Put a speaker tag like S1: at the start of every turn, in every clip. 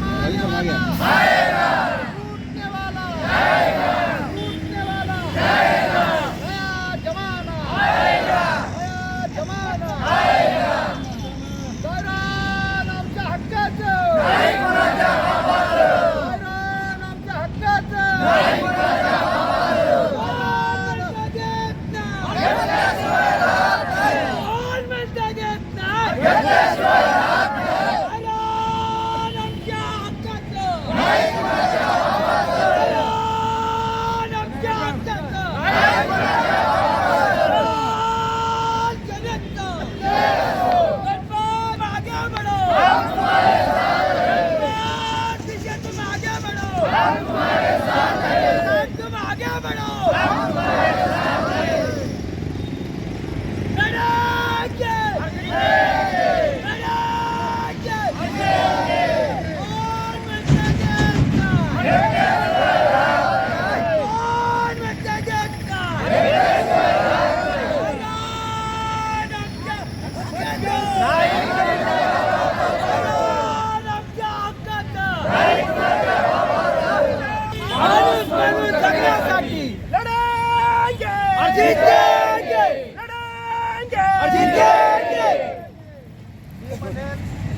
S1: 来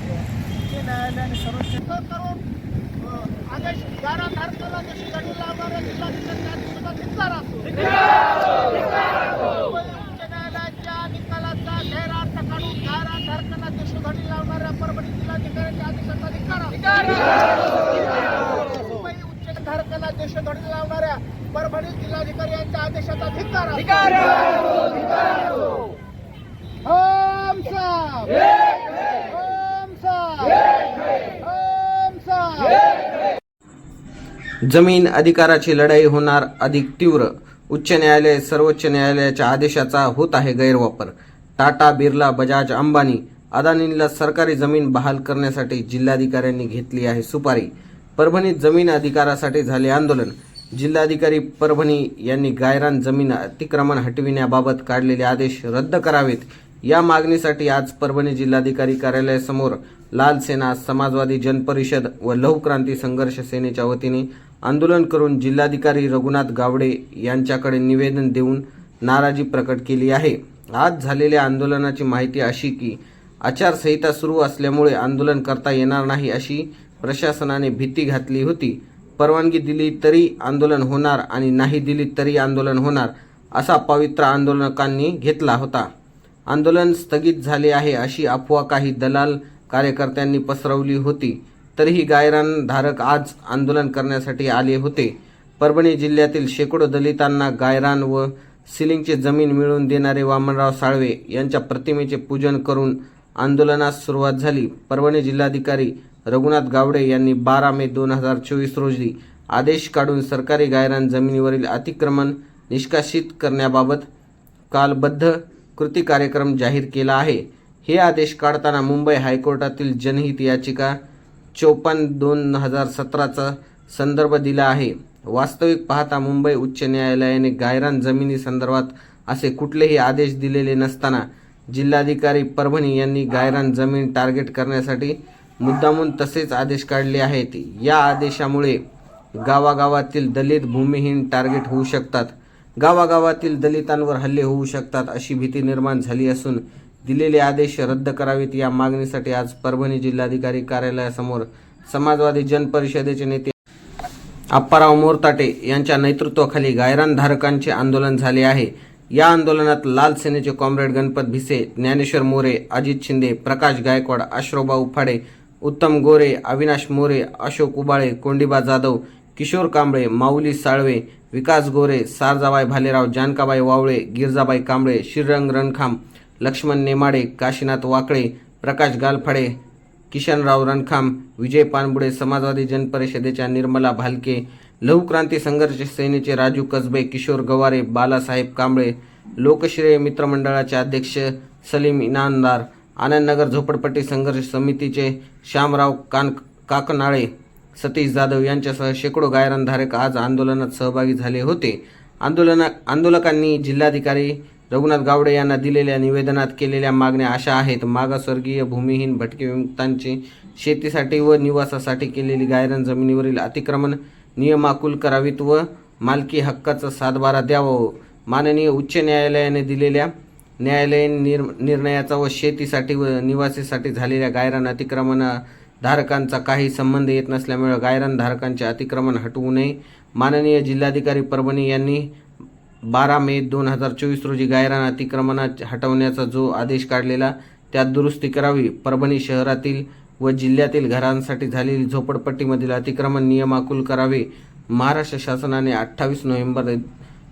S1: न्यायालयाने सर्वोच्च करून अ, आदेश बारा तारखेला जशी लावणाऱ्या जिल्हाधिकारी धिक्कार असतो उच्च न्यायालयाच्या निकालाचा गैरअर्थ काढून गारा धारकांना देशोधडी लावणाऱ्या परभणी जिल्हाधिकाऱ्यांच्या आदेशाचा धिक्कार असतो. मुंबई उच्च धारकाला देशोधडी लावणाऱ्या परभणी जिल्हाधिकारी यांच्या आदेशाचा धिक्कार. ओम साहेब ओम साहेब ओम साहेब
S2: जमीन अधिकाराची लढाई होणार अधिक तीव्र. उच्च न्यायालय सर्वोच्च न्यायालयाच्या आदेशाचा होत आहे गैरवापर. टाटा बिर्ला बजाज अंबानी अदानींना सरकारी जमीन बहाल करण्यासाठी जिल्हाधिकाऱ्यांनी घेतली आहे सुपारी. परभणीत जमीन अधिकारासाठी झाले आंदोलन. जिल्हाधिकारी परभणी यांनी गायरान जमीन अतिक्रमण हटविण्याबाबत काढलेले आदेश रद्द करावेत. या मागणीसाठी आज परभणी जिल्हाधिकारी कार्यालयासमोर लाल सेना समाजवादी जनपरिषद व लहुक्रांती संघर्ष सेनेच्या वतीने आंदोलन करून जिल्हाधिकारी रघुनाथ गावडे यांच्याकडे निवेदन देऊन नाराजी प्रकट केली आहे. आज झालेल्या आंदोलनाची माहिती अशी की आचारसंहिता सुरू असल्यामुळे आंदोलन करता येणार नाही अशी प्रशासनाने भीती घातली होती. परवानगी दिली तरी आंदोलन होणार आणि नाही दिली तरी आंदोलन होणार असा पवित्र आंदोलकांनी घेतला होता. आंदोलन स्थगित झाले आहे अशी अफवा काही दलाल कार्यकर्त्यांनी पसरवली होती. तरीही गायरान धारक आज आंदोलन करण्यासाठी आले होते. परभणी जिल्ह्यातील शेकडो दलितांना गायरान व सिलिंगची जमीन मिळवून देणारे वामनराव साळवे यांच्या प्रतिमेचे पूजन करून आंदोलनास सुरुवात झाली. परभणी जिल्हाधिकारी रघुनाथ गावडे यांनी बारा मे दोन हजार चोवीस रोजी आदेश काढून सरकारी गायरान जमिनीवरील अतिक्रमण निष्कासित करण्याबाबत कालबद्ध कृती कार्यक्रम जाहीर केला आहे. हे आदेश काढताना मुंबई हायकोर्टातील जनहित याचिका चोपन्न दोन हजार सतराचा संदर्भ दिला आहे. वास्तविक पाहता मुंबई उच्च न्यायालयाने गायरान जमिनी संदर्भात असे कुठलेही आदेश दिलेले नसताना जिल्हाधिकारी परभणी यांनी गायरान जमीन टार्गेट करण्यासाठी मुद्दामून तसेच आदेश काढले आहेत. या आदेशामुळे गावागावातील दलित भूमिहीन टार्गेट होऊ शकतात. गावागावातील दलितांवर हल्ले होऊ शकतात अशी भीती निर्माण झाली असून दिलेले आदेश रद्द करावेत या मागणीसाठी आज परभणी जिल्हाधिकारी कार्यालयासमोर समाजवादी जनपरिषदेचे नेते आप्पाराव मोरताटे यांच्या नेतृत्वाखाली गायरानधारकांचे आंदोलन झाले आहे. या आंदोलनात लाल सेनेचे कॉम्रेड गणपत भिसे ज्ञानेश्वर मोरे अजित शिंदे प्रकाश गायकवाड अश्रोबा उफाडे उत्तम गोरे अविनाश मोरे अशोक उबाळे कोंडिबा जाधव किशोर कांबळे माऊली साळवे विकास गोरे सारजाबाई भालेराव जानकाबाई वावळे गिरजाबाई कांबळे श्रीरंग रणखांब लक्ष्मण नेमाडे काशीनाथ वाकळे प्रकाश गालफडे किशनराव रणखांब विजय पानबुडे समाजवादी जनपरिषदेच्या निर्मला भालके लहुक्रांती संघर्ष सेनेचे राजू कसबे किशोर गवारे बालासाहेब कांबळे लोकश्रेय मित्रमंडळाचे अध्यक्ष सलीम इनामदार आनंदनगर झोपडपट्टी संघर्ष समितीचे श्यामराव कान काकनाळे सतीश जाधव यांच्यासह शेकडो गायरानधारक आज आंदोलनात सहभागी झाले होते. आंदोलना आंदोलकांनी जिल्हाधिकारी रघुनाथ गावडे यांना दिलेल्या निवेदनात केलेल्या मागण्या अशा आहेत. मागासवर्गीय भूमिहीन भटके विमुक्तांची शेतीसाठी व निवासासाठी केलेली गायरन जमिनीवरील अतिक्रमण नियमाकुल करावीत व मालकी हक्काचा सातबारा द्यावा. माननीय उच्च न्यायालयाने दिलेल्या न्यायालयीन निर निर्णयाचा व शेतीसाठी व निवासीसाठी झालेल्या गायरान अतिक्रमण धारकांचा काही संबंध येत नसल्यामुळे गायरान धारकांचे अतिक्रमण हटवू नये. माननीय जिल्हाधिकारी परभणी यांनी बारा मे दोन हजार चोवीस रोजी गायरान अतिक्रमणात हटवण्याचा जो आदेश काढलेला त्यात दुरुस्ती करावी. परभणी शहरातील व जिल्ह्यातील घरांसाठी झालेली झोपडपट्टीमधील अतिक्रमण नियमाकुल करावे. महाराष्ट्र शासनाने अठ्ठावीस नोव्हेंबर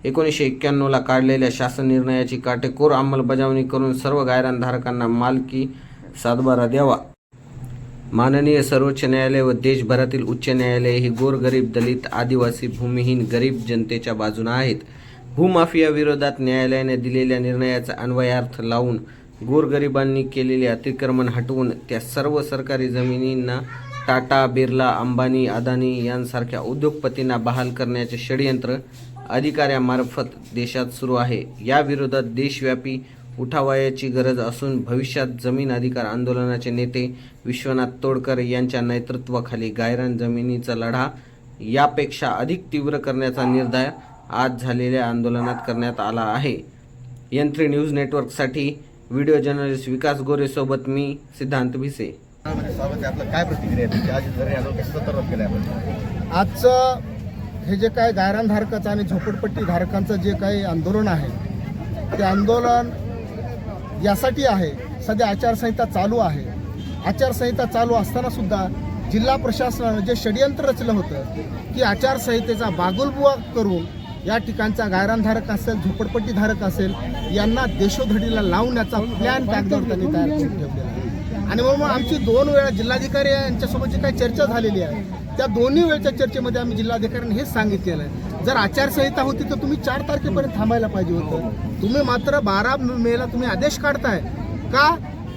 S2: एकोणीसशे एक्क्याण्णवला काढलेल्या शासन निर्णयाची काटेकोर अंमलबजावणी करून सर्व गायरानधारकांना मालकी सातबारा द्यावा. माननीय सर्वोच्च न्यायालय व देशभरातील उच्च न्यायालय ही गोरगरीब दलित आदिवासी भूमिहीन गरीब जनतेच्या बाजूने आहेत. भूमाफिया विरोधात न्यायालयाने दिलेल्या निर्णयाचा अन्वयार्थ लावून गोरगरिबांनी केलेले अतिक्रमण हटवून त्या सर्व सरकारी जमिनींना टाटा बिर्ला अंबानी अदानी यांसारख्या उद्योगपतींना बहाल करण्याचे षडयंत्र अधिकाऱ्यामार्फत देशात सुरू आहे. या विरोधात देशव्यापी उठावायाची गरज असून भविष्यात जमीन अधिकार आंदोलनाचे नेते विश्वनाथ तोडकर यांच्या नेतृत्वाखाली गायरान जमिनीचा लढा यापेक्षा अधिक तीव्र करण्याचा निर्धार आज झालेल्या आंदोलनात करण्यात आला आहे. एन थ्री न्यूज नेटवर्कसाठी व्हिडिओ जर्नलिस्ट विकास गोरेसोबत मी सिद्धांत भिसे.
S3: स्वागत आहे आपलं. काय प्रतिक्रिया आहे? तुमची? आज जरी आलो कसं सुरुवात केली आपण
S1: आजचं हे जे काय गायरानधारकाचं आणि झोपडपट्टी धारकांचं जे काही आंदोलन आहे ते आंदोलन यासाठी आहे. सध्या आचारसंहिता चालू आहे. आचारसंहिता चालू असतानासुद्धा जिल्हा प्रशासनानं जे षडयंत्र रचलं होतं की आचारसंहितेचा बागुलबुवा करून या ठिकाणचा गायरानधारक असेल झोपडपट्टीधारक असेल यांना देशोधडीला लावण्याचा प्लॅन कागदावर त्यांनी तयार करून ठेवलेला आहे. आणि मग आमची दोन वेळा जिल्हाधिकारी यांच्यासोबत जी काही चर्चा झालेली आहे. त्या दोन्ही वेळच्या चर्चेमध्ये आम्ही जिल्हाधिकाऱ्यांनी हेच सांगितलेलं आहे. जर आचारसंहिता होती तर तुम्ही चार तारखेपर्यंत थांबायला पाहिजे होतं. तुम्ही मात्र बारा मेला तुम्ही आदेश काढताय. का?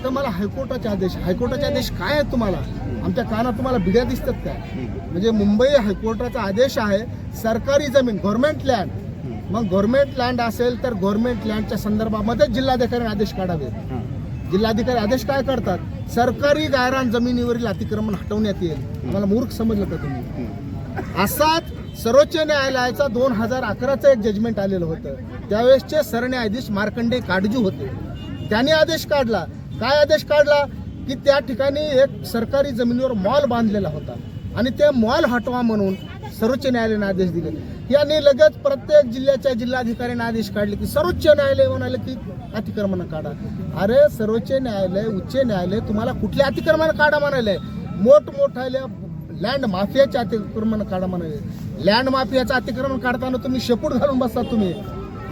S1: तर मला हायकोर्टाचे आदेश. हायकोर्टाचे आदेश काय आहेत तुम्हाला? आमच्या कानात तुम्हाला बिड्या दिसतात काय म्हणजे मुंबई हायकोर्टाचा आदेश आहे सरकारी जमीन गव्हर्नमेंट लँड मग गव्हर्नमेंट लँड असेल तर गव्हर्नमेंट लँडच्या संदर्भामध्ये जिल्हाधिकारी आदेश काढावे. जिल्हाधिकारी आदेश काय करतात? सरकारी गायरान जमिनीवरील अतिक्रमण हटवण्यात येईल. आम्हाला मूर्ख समजलं का तुम्ही? असाच सर्वोच्च न्यायालयाचा दोन हजार अकराचं एक जजमेंट आलेलं होतं. त्यावेळेसचे सरन्यायाधीश मार्कंडे काडजू होते. त्यांनी आदेश काढला. काय आदेश काढला? की त्या ठिकाणी एक सरकारी जमिनीवर मॉल बांधलेला होता. आणि ते मॉल हटवा म्हणून सर्वोच्च न्यायालयाने आदेश दिले. यांनी लगेच प्रत्येक जिल्ह्याच्या जिल्हाधिकाऱ्यांना आदेश काढले की सर्वोच्च न्यायालय म्हणाले की अतिक्रमण काढा. अरे सर्वोच्च न्यायालय उच्च न्यायालय तुम्हाला कुठले अतिक्रमण काढा म्हणाले. मोठमोठ्या लँड माफियाचे अतिक्रमण काढा म्हणाले. लँड माफियाचं अतिक्रमण काढताना तुम्ही शेपूट घालून बसता तुम्ही.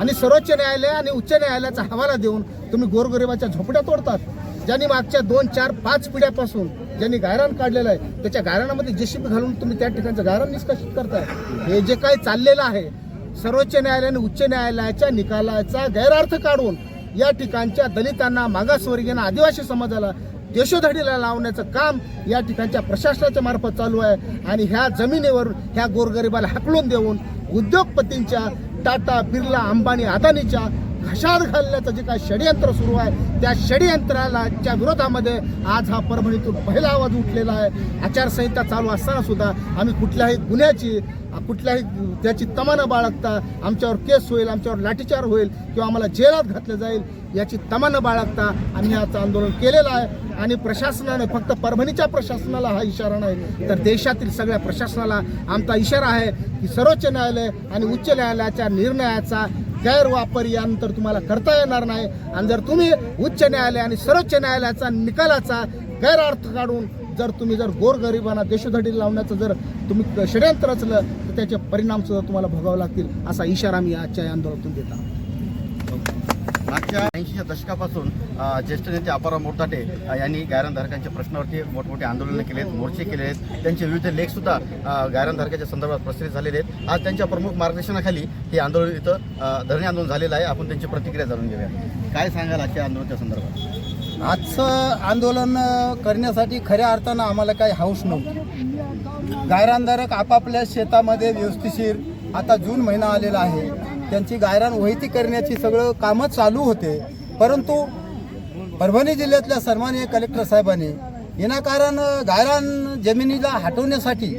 S1: आणि सर्वोच्च न्यायालय आणि उच्च न्यायालयाचा हवाला देऊन तुम्ही गोरगरिबाच्या झोपड्या तोडतात. ज्यांनी मागच्या दोन चार पाच पिढ्यापासून ज्यांनी गायरान काढलेलं आहे त्याच्या गायरानामध्ये जेसीबी घालून तुम्ही त्या ठिकाणचं गायरान निष्कासित करताय हे जे काही चाललेलं आहे सर्वोच्च न्यायालयाने उच्च न्यायालयाच्या निकालाचा गैरअर्थ काढून या ठिकाणच्या दलितांना मागासवर्गीयांना आदिवासी समाजाला देशोधडीला लावण्याचं काम या ठिकाणच्या प्रशासनाच्या मार्फत चालू आहे आणि ह्या जमिनीवर ह्या गोरगरिबाला हाकलून देऊन उद्योगपतींच्या टाटा बिर्ला अंबानी अदानीच्या घशात घालण्याचं जे काय षडयंत्र सुरू आहे त्या षडयंत्रालाच्या विरोधामध्ये आज हा परभणीतून पहिला आवाज उठलेला आहे. आचारसंहिता चालू असताना सुद्धा आम्ही कुठल्याही गुन्ह्याची कुठल्याही त्याची तमा न बाळगता आमच्यावर केस होईल आमच्यावर लाठीचार होईल किंवा आम्हाला जेलात घातलं जाईल याची तमा न बाळगता आम्ही याचं आंदोलन केलेलं आहे. आणि प्रशासनाने फक्त परभणीच्या प्रशासनाला हा इशारा नाही तर देशातील सगळ्या प्रशासनाला आमचा इशारा आहे की सर्वोच्च न्यायालय आणि उच्च न्यायालयाच्या निर्णयाचा गैरवापर यानंतर तुम्हाला करता येणार नाही. आणि जर तुम्ही उच्च न्यायालय आणि सर्वोच्च न्यायालयाचा निकालाचा गैरअर्थ काढून जर तुम्ही जर गोरगरिबांना देशोधडी लावण्याचं जर तुम्ही षडयंत्र रचलं तर त्याचे परिणाम सुद्धा तुम्हाला भोगावे लागतील असा इशारा मी आजच्या आंदोलनातून देत आहोत.
S3: मागच्या ऐंशीच्या दशकापासून ज्येष्ठ नेते अपाराव मोरताटे यांनी गायरानधारकांच्या प्रश्नावरती मोठमोठे आंदोलनं केले आहेत मोर्चे केले आहेत त्यांचे विविध लेखसुद्धा अ, गायरानधारकाच्या संदर्भात प्रसारित झालेले आहेत. आज त्यांच्या प्रमुख मार्गदर्शनाखाली हे आंदोलन इथं धरणे आंदोलन झालेलं आहे. आपण त्यांची प्रतिक्रिया जाणून घेऊया. काय सांगाल आजच्या आंदोलनाच्या संदर्भात?
S4: आजचं आंदोलन करण्यासाठी खऱ्या अर्थानं आम्हाला काही हौस नव्हती. गायरानधारक आपापल्या शेतामध्ये व्यवस्थिशीर आता जून महिना आलेला आहे. त्यांची गायरान वहिती करण्याची सगळं कामं चालू होते. परंतु परभणी जिल्ह्यातल्या सन्माननीय कलेक्टर साहेबांनी विनाकारण गायरान जमिनीला हटवण्यासाठी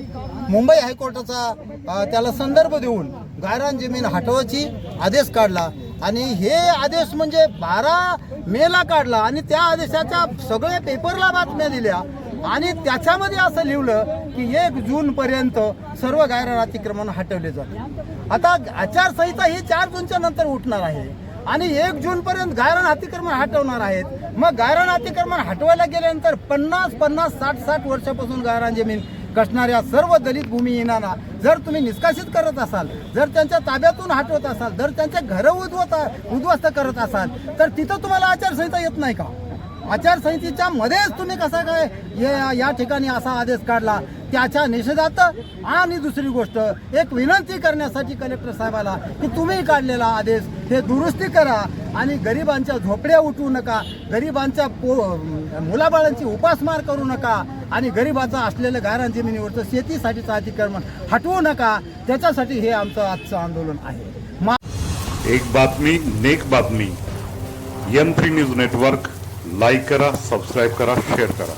S4: मुंबई हायकोर्टाचा त्याला संदर्भ देऊन गायरान जमीन हटवायची आदेश काढला. आणि हे आदेश म्हणजे बारा मेला काढला आणि त्या आदेशाच्या सगळ्या पेपरला बातम्या दिल्या. आणि त्याच्यामध्ये असं लिहिलं की एक जून पर्यंत सर्व गायरान अतिक्रमण हटवले जाते आता आचारसंहिता ही चार जूनच्या नंतर उठणार आहे. आणि एक जून पर्यंत गायरान अतिक्रमण हटवणार आहेत. मग गायरान अतिक्रमण हटवायला गेल्यानंतर पन्नास पन्नास साठ साठ वर्षापासून गायरान जमीन कसणाऱ्या सर्व दलित भूमिहीनांना जर तुम्ही निष्कासित करत असाल जर त्यांच्या ताब्यातून हटवत असाल जर त्यांचे घरं उद्वत उद्ध्वस्त करत असाल तर तिथं तुम्हाला आचारसंहिता येत नाही का? आचारसंहितेच्या मध्येच तुम्ही कसा काय या या ठिकाणी असा आदेश काढला? त्याच्या निषेधात आणि दुसरी गोष्ट एक विनंती करण्यासाठी कलेक्टर साहेबाला की तुम्ही काढलेला आदेश हे दुरुस्ती करा आणि गरिबांच्या झोपड्या उठवू नका गरिबांच्या पो मुलाबाळांची उपासमार करू नका आणि गरिबांचं असलेलं गायरान जमिनीवरचं शेतीसाठीचं अतिक्रमण हटवू नका. त्याच्यासाठी हे आमचं आजचं आंदोलन आहे.
S5: एक बातमी नेक बातमी. यंत्री थ्री न्यूज नेटवर्क. लाईक करा सबस्क्राईब करा शेअर करा.